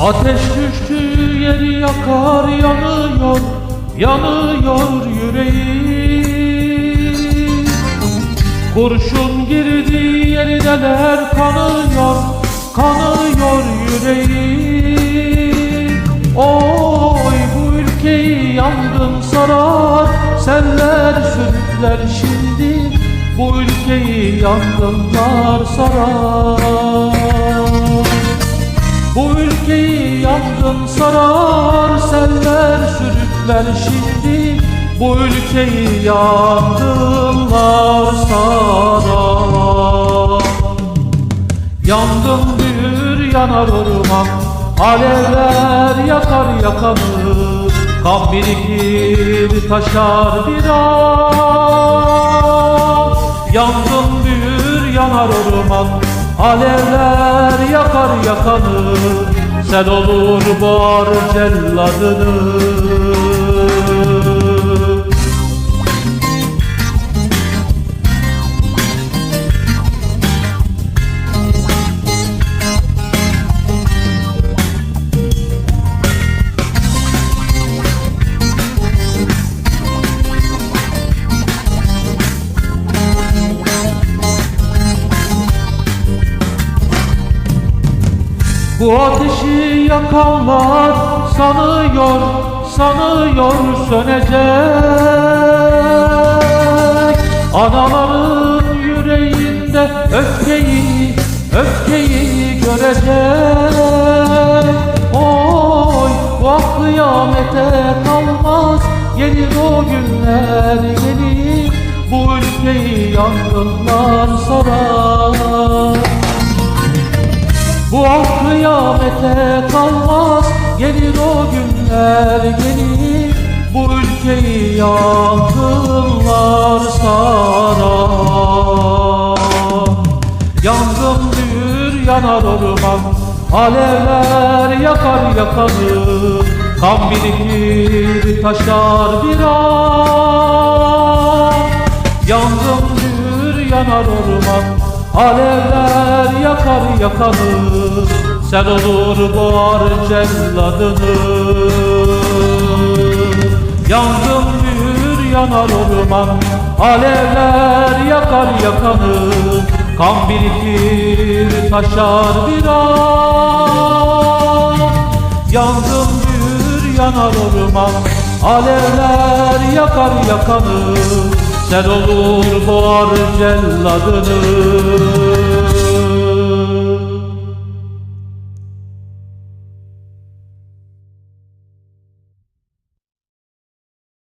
Ateş düştü yeri yakar yanıyor Yanıyor yüreğim. Kurşun girdi yeri deler kanıyor Kanıyor yüreğim. Oy bu ülkeyi yangın sarar Seller sürükler şimdi. Bu ülkeyi yangınlar sarar sarar, seller sürükler şimdi. Bu ülkeyi yangınlar sarar. Yangın büyür yanar orman, alevler yakar yakanı. Kan birikir taşar bir an. Yangın büyür yanar orman, alevler yakar yakanı. Sen olur bar celladını. Bu ateşi yakanlar sanıyor, sanıyor sönecek. Anaların yüreğinde öfkeyi, öfkeyi görecek. Oy bu kıyamete kalmaz, gelir o günler gelir. Bu ülkeyi yangınlar sarar bu ah kıyamete kalmaz Gelir o günler gelir. Bu ülkeyi yangınlar sarar. Yangın büyür yanar orman Alevler yakar yakanı. Kan birikir taşar bir an Yangın büyür yanar orman Alevler yakar yakanı Sen olur boğar celladını Yangın büyür yanar orman Alevler yakar yakanı. Kan birikir taşar bir an Yangın büyür yanar orman Alevler yakar yakanı Sen olur boğar celladını